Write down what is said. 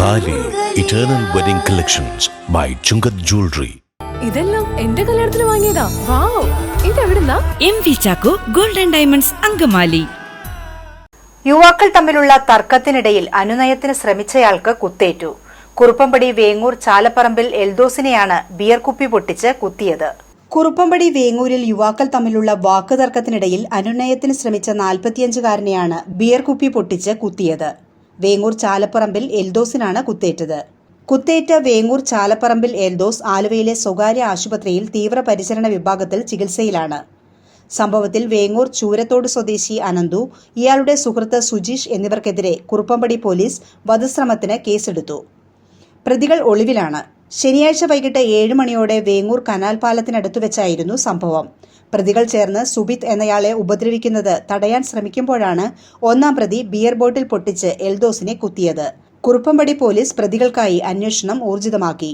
Eternal wedding collections by Chungath jewellery ഇതെല്ലാം എന്റെ കല്യാണത്തിന് വാങ്ങിയതാ. Wow. ഇതെവിടുന്നാ? M V Chacko golden diamonds Angamaly. യുവാക്കൾ തമ്മിലുള്ള തർക്കത്തിനിടയിൽ അനുനയത്തിന് ശ്രമിച്ചയാൾക്ക് കുത്തേറ്റു. കുറുപ്പമ്പടി വേങ്ങൂർ ചാലപ്പറമ്പിൽ എൽദോസിനെയാണ് ബിയർ കുപ്പി പൊട്ടിച്ച് കുത്തിയത്. കുറുപ്പമ്പടി വേങ്ങൂരിൽ യുവാക്കൾ തമ്മിലുള്ള വാക്കുതർക്കത്തിനിടയിൽ അനുനയത്തിന് ശ്രമിച്ച നാൽപ്പത്തിയഞ്ചുകാരനെയാണ് ബിയർ കുപ്പി പൊട്ടിച്ച് കുത്തിയത്. വേങ്ങൂർ ചാലപ്പറമ്പിൽ എൽദോസിനാണ് കുത്തേറ്റത്. കുത്തേറ്റ വേങ്ങൂർ ചാലപ്പറമ്പിൽ എൽദോസ് ആലുവയിലെ സ്വകാര്യ ആശുപത്രിയിൽ തീവ്രപരിചരണ വിഭാഗത്തിൽ ചികിത്സയിലാണ്. സംഭവത്തിൽ വേങ്ങൂർ ചൂരത്തോട് സ്വദേശി അനന്തു ഇയാളുടെ സുഹൃത്ത് സുജീഷ് എന്നിവർക്കെതിരെ കുറുപ്പമ്പടി പോലീസ് വധശ്രമത്തിന് കേസെടുത്തു. പ്രതികൾ ഒളിവിലാണ്. ശനിയാഴ്ച വൈകിട്ട് ഏഴ് മണിയോടെ വേങ്ങൂർ കനാൽ പാലത്തിനടുത്തു വെച്ചായിരുന്നു സംഭവം. പ്രതികൾ ചേർന്ന് സുബിത് എന്നയാളെ ഉപദ്രവിക്കുന്നത് തടയാൻ ശ്രമിക്കുമ്പോഴാണ് ഒന്നാം പ്രതി ബിയർ ബോട്ടിൽ പൊട്ടിച്ച് എൽദോസിനെ കുത്തിയത്. കുറുപ്പമ്പടി പോലീസ് പ്രതികൾക്കായി അന്വേഷണം ഊർജിതമാക്കി.